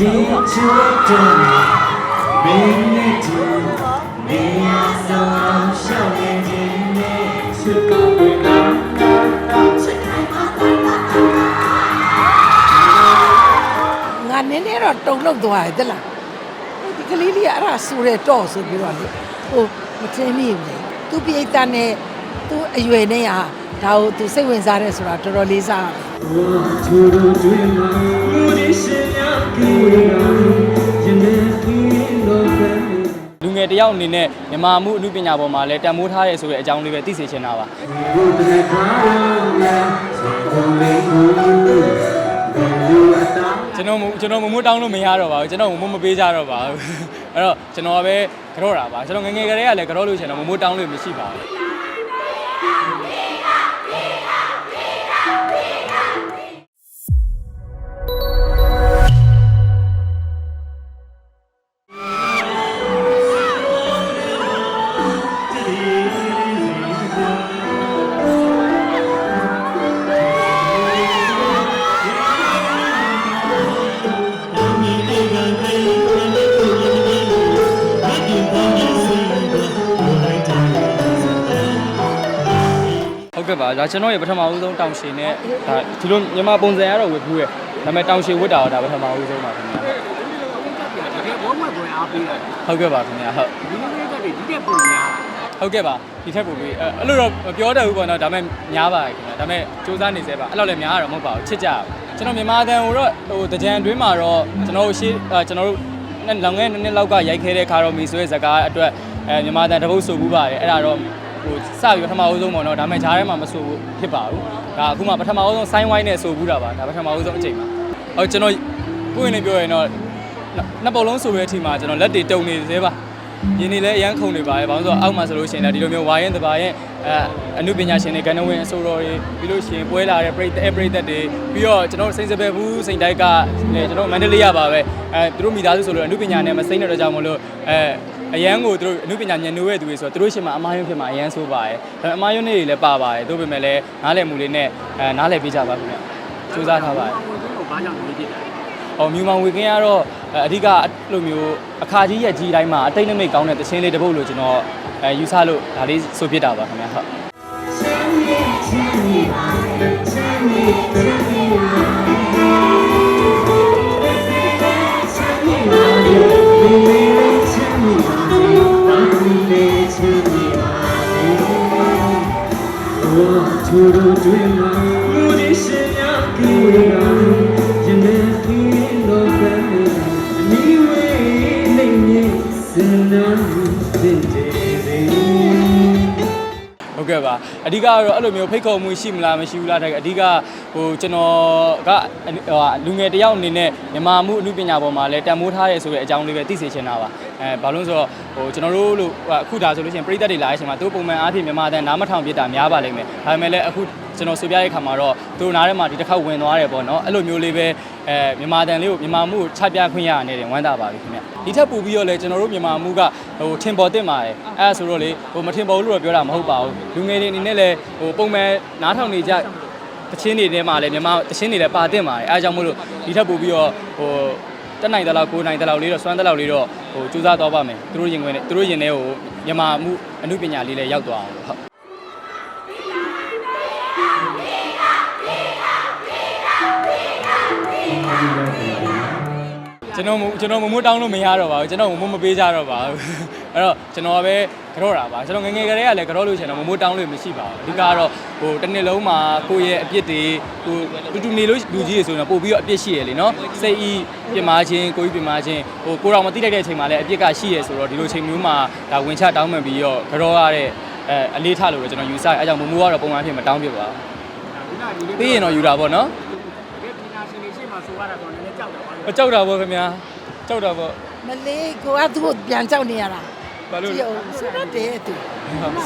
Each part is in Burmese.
ဒီချွတ်တယ်မင်းနဲ့တူနေရာဆောင်ရှောင်းနေခြင်းနဲ့စုကဝင်လာငါနည်းနည်းတော့တုံ့လောက်သွားတယ်တလားဒီကလေးလေးကအဲ့ဒါဆိုရဲတော့ဆိုပြီးတော့လေဟိုမထင်မိဘူးလေသူပြိတ္တနဲ့သူအရွယ်နဲ့ဟာဒါကိုသူစိတ်ဝင်စားတယ်ဆိုတာတော်တော်လေးစားတယ် လူငယ်တယောက်အနေနဲ့မြန်မာမှုအမှုပညာပေါ်မှာလည်းတန်ဖိုးထားရဲဆိုတဲ့အကြောင်းလေးပဲသိစေချင်တာပါကျွန်တော်ကျွန်တော်မမိုးတောင်းလို့မရတော့ပါဘူးကျွန်တော်မမိုးမပေးကြတော့ပါဘူးအဲ့တော့ကျွန်တော်ပဲကြော့တာပါကျွန်တော်ငငယ်ကလေးကလည်းကြော့လို့ရှင်တော့မမိုးတောင်းလို့မရှိပါဘူး ဒါကျွန်တော်ရဲ့ပထမဦးဆုံးတောင်ရှင်နဲ့ဒါဒီလိုမြန်မာပုံစံကတော့ဝတ်ဘူးရဲ့ဒါပေမဲ့တောင်ရှင်ဝတ်တာတော့ဒါပထမဦးဆုံးပါခင်ဗျာတကယ်ဘောမှတ်ပွဲအားပေးတယ်ဟုတ်ကဲ့ပါခင်ဗျာဟုတ်ဒီလိုမျိုးတွေဒီတက်ပုံများဟုတ်ကဲ့ပါဒီထက်ပိုပြီးအဲ့အဲ့လိုတော့မပြောတတ်ဘူးပေါ့နော်ဒါပေမဲ့များပါတယ်ခင်ဗျာဒါပေမဲ့စူးစမ်းနေသေးပါအဲ့လောက်လည်းများရတော့မဟုတ်ပါဘူးချစ်ကြပါကျွန်တော်မြန်မာတန်ကိုတော့ဟိုတကြံတွင်းမှာတော့ကျွန်တော်တို့ရှေ့အဲ့ကျွန်တော်တို့နဲ့လောင်ငယ်နှစ်နှစ်လောက်ကရိုက်ခဲတဲ့ခါတော့မီဆိုတဲ့ဇာတ်ကားအတွက်အဲမြန်မာတန်တပုတ်ဆိုဘူးပါတယ်အဲ့ဒါတော့ ဟိုစပြီးပထမဦးဆုံးပေါ့နော်ဒါပေမဲ့ဂျားထဲမှာမဆိုဘူးဖြစ်ပါဘူးဒါအခုမှပထမဦးဆုံးဆိုင်းဝိုင်းနဲ့ဆိုဘူးတာပါဒါပထမဦးဆုံးအချိန်ပါဟုတ်ကျွန်တော်ကိုယ့်အနေနဲ့ပြောရင်တော့နှစ်ပုံလုံးဆိုတဲ့အချိန်မှာကျွန်တော်လက်တွေတုံနေသေးပါရင်းနေလဲအရန်ခုန်နေပါတယ်ဘာလို့ဆိုတော့အောက်မှာဆိုလို့ရှိရင်လည်းဒီလိုမျိုးဝါရင်တပါရဲ့အဲအမှုပညာရှင်တွေကဏ္ဍဝင်အစိုးရတွေပြီးလို့ရှိရင်ပွဲလာတဲ့ပရိသတ်ပရိသတ်တွေပြီးတော့ကျွန်တော်စိန်စပယ်ဘူးစိန်တိုက်ကလည်းကျွန်တော်မန္တလေးရပါပဲအဲသူတို့မိသားစုဆိုလို့အမှုပညာနဲ့မစိမ့်တဲ့တော့ကြောင့်မလို့အဲ အရန်ကိုသူတို့အမှုပညာညံနိုးရဲ့သူတွေဆိုတော့သူတို့ရှင်မှာအမားယွန်းဖြစ်မှာအရန်ဆိုးပါတယ်ဒါပေမဲ့အမားယွန်းတွေလည်းပါပါတယ်တို့ပေမဲ့လည်းနားလည်မှုလေးနဲ့အဲနားလည်ပေးကြပါခင်ဗျစူးစမ်းထားပါတယ်ဘုံကိုဘာကြောင့်ဒီဖြစ်တယ်ဟောမြူမောင်ဝေကင်းကတော့အဓိကအဲ့လိုမျိုးအခါကြီးရက်ကြီးတိုင်းမှာအတိတ်နမိတ်ကောင်းတဲ့တခြင်းလေးတစ်ပုတ်လို့ကျွန်တော်အဲယူဆလို့ဒါလေးဆိုပြတာပါခင်ဗျာဟုတ် 부르짖는 우리 신약 그가 ပါအဓိကကတော့အဲ့လိုမျိုးဖိတ်ခေါ်မှုရှိမလားမရှိဘူးလားတဲ့အဓိကဟိုကျွန်တော်ကဟိုလူငယ်တစ်ယောက်အနေနဲ့မြန်မာမှုအမှုပညာပေါ်မှာလည်းတန်မိုးထားရဲဆိုတဲ့အကြောင်းလေးပဲသိစေချင်တာပါအဲဘာလို့လဲဆိုတော့ဟိုကျွန်တော်တို့လို့အခုဒါဆိုလို့ရှိရင်ပြည်သက်တွေလာတဲ့အချိန်မှာသူပုံမှန်အားဖြင့်မြန်မာတန်နားမထောင်ပြတာများပါလိမ့်မယ်ဒါပေမဲ့လည်းအခုကျွန်တော်ဆိုပြတဲ့ခါမှာတော့သူတို့နားထဲမှာဒီတစ်ခါဝင်သွားတယ်ပေါ့နော်အဲ့လိုမျိုးလေးပဲ အဲမြန်မာတန်လေးကိုမြန်မာမှုကိုချပြခွင့်ရနေတယ်ဝမ်းသာပါပြီခင်ဗျဒီထက်ပိုပြီးတော့လည်းကျွန်တော်တို့မြန်မာမှုကဟိုထင်ပေါ်တင်ပါတယ်အဲဒါဆိုတော့လေဟိုမထင်ပေါ်ဘူးလို့တော့ပြောတာမဟုတ်ပါဘူးလူငယ်တွေအနေနဲ့လည်းဟိုပုံမှန်နားထောင်နေကြတချင်းတွေထဲမှာလည်းမြန်မာတချင်းတွေလည်းပါတင်ပါတယ်အဲဒါကြောင့်မို့လို့ဒီထက်ပိုပြီးတော့ဟိုတက်နိုင်တဲ့လောက်ကိုနိုင်တဲ့လောက်လေးတော့စွမ်းတဲ့လောက်လေးတော့ဟိုစူးစမ်းသွားပါမယ်သူတို့ရင်ခွင်နဲ့သူတို့ရင်ထဲကိုမြန်မာမှုအမှုပညာလေးလည်းရောက်သွားအောင်ဟုတ် ကျွန်တော်မကျွန်တော်မမိုးတောင်းလို့မရတော့ပါဘူးကျွန်တော်မမိုးမပေးကြတော့ပါဘူးအဲ့တော့ကျွန်တော်ကပဲကြော့တာပါကျွန်တော်ငယ်ငယ်ကလေးကလည်းကြော့လို့ရှင်တော့မမိုးတောင်းလို့မရှိပါဘူးအဓိကကတော့ဟိုတစ်နှစ်လုံးမှာကိုယ့်ရဲ့အပြစ်တွေဟိုတူတူနေလို့လူကြီးတွေဆိုရင်တော့ပို့ပြီးတော့အပြစ်ရှိရလေနော်စိတ်ဤပြစ်မှားခြင်းကိုယ်ဤပြစ်မှားခြင်းဟိုကိုတော်မသိလိုက်တဲ့အချိန်မှာလည်းအပြစ်ကရှိရဆိုတော့ဒီလိုချိန်မျိုးမှာဒါဝင်ချတောင်းမှန်ပြီးတော့ကြော့ရတဲ့အဲအလေးထားလို့ပဲကျွန်တော်ယူဆအဲကြောင့်မမိုးကတော့ပုံမှန်ဖြစ်မတောင်းပြပါဘူးဒီကဒီလေးပြီးရင်တော့ယူတာပေါ့နော် တကယ်ပညာရှင်တွေရှေ့မှာ ဆိုရတာတော့နည်းနည်းကြောက်တာပါမကြောက်တာပေါ့ခင်ဗျာကြောက်တာပေါ့မလေးကိုကသူ့ကိုပြန်ကြောက်နေရတာဘာလို့ကြလဲည့်အောင်စရတဲ့သူ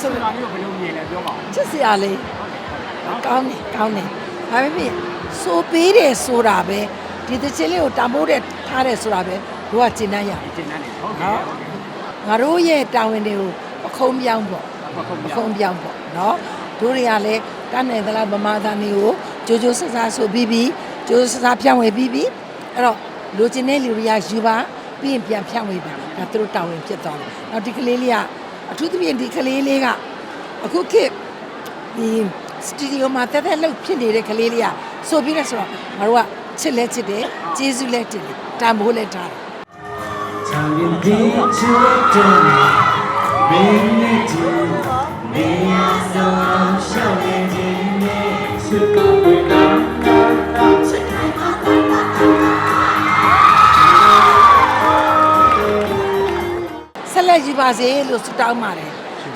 ဆိုတာမျိုးဘယ်လိုမြင်လဲပြောပါဦးချစ်စရာလေးကောင်းတယ်ကောင်းတယ်ဒါပေမဲ့စိုးပေးတယ်ဆိုတာပဲဒီတစ်ချင်းလေးကိုတံမိုးတဲ့ထားတယ်ဆိုတာပဲတို့ကကျင့်တတ်ရအောင်ကျင်တန်းနေဟုတ်ကဲ့နော်ငါတို့ရဲ့တာဝန်တွေကိုပခုံးပြောင်းပေါ့ဟုတ်ကဲ့ပခုံးပြောင်းပေါ့နော်တို့တွေကလည်းတတ်နိုင်သလားဗမာသားမျိုးကိုကြိုးကြိုးဆဆဆိုပြီးပြီး ကျိုးစားဖြန့်ဝေပြီးပြီအဲ့တော့လိုချင်တဲ့လူတွေကယူပါပြီးရင်ပြန်ဖြန့်ဝေပါဒါသူတို့တောင်းရင်ဖြစ်သွားတယ်နောက်ဒီကလေးလေးကအထူးသဖြင့်ဒီကလေးလေးကအခုခေတ်ဒီစတူဒီယိုမှာတက်တက်လှုပ်ဖြစ်နေတဲ့ကလေးလေးကဆိုပြီးလဲဆိုတော့ငါတို့ကချစ်လဲချစ်တယ်ကျေးဇူးလဲတင်တယ်တန်ဖိုးလဲထားတယ် Time indeed to adore, being ပါစေလို့ဆုတောင်းပါတယ်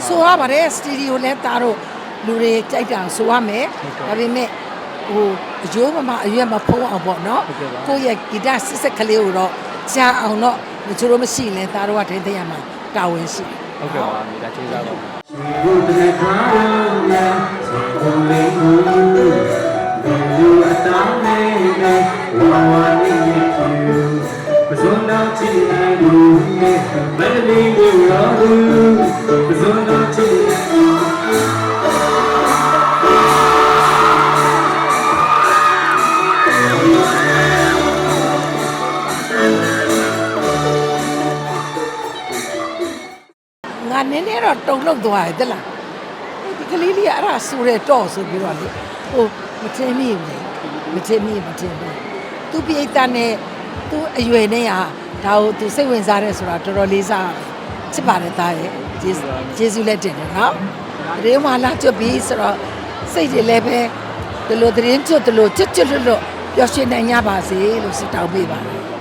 ဆိုရပါတယ်စတီဒီယိုလည်းတားတော့လူတွေကြိုက်တာဆိုရမယ်ဒါပေမဲ့ဟိုအကျိုးမမအရွက်မဖုံးအောင်ပေါ့နော်ကိုယ့်ရဲ့ဂီတဆစ်ဆက်ကလေးကိုတော့ကြားအောင်တော့မချိုးလို့မရှိရင်သားတို့ကထိန်းသိမ်းရမှာတာဝန်ရှိဟုတ်ကဲ့ပါမိသားကျေးဇူးပါဘုရားတခါတော့ငါစေကုံလေးကိုဘယ်လိုအတောင်းနေလဲဝါဝါနေရဲ့ ငါနည်းနည်းတော့တုံ့လောက်သွားတယ်တလားဒီကလေးလေးကအဲ့ဒါဆိုရဲတော့ဆိုပြီးတော့လေဟိုမထင်မိဘူးလေမထင်မိမထင်ဘူးသူပြိတ္တနဲ့သူအရွယ်နဲ့ဟာဒါကိုသူစိတ်ဝင်စားတယ်ဆိုတာတော်တော်လေးစားချစ်ပါတယ်သားရဲ့ ကျေးဇူးကျေးဇူးလက်တင်တယ်နော်ရေမလာကျွတ်ပြီးဆိုတော့စိတ်တွေလည်းပဲဒီလိုသတင်းကျွတ်ဒီလိုကျွတ်ကျွတ်လွတ်လွတ်ပျော်ရွှင်နိုင်ကြပါစေလို့ဆုတောင်းပေးပါတယ်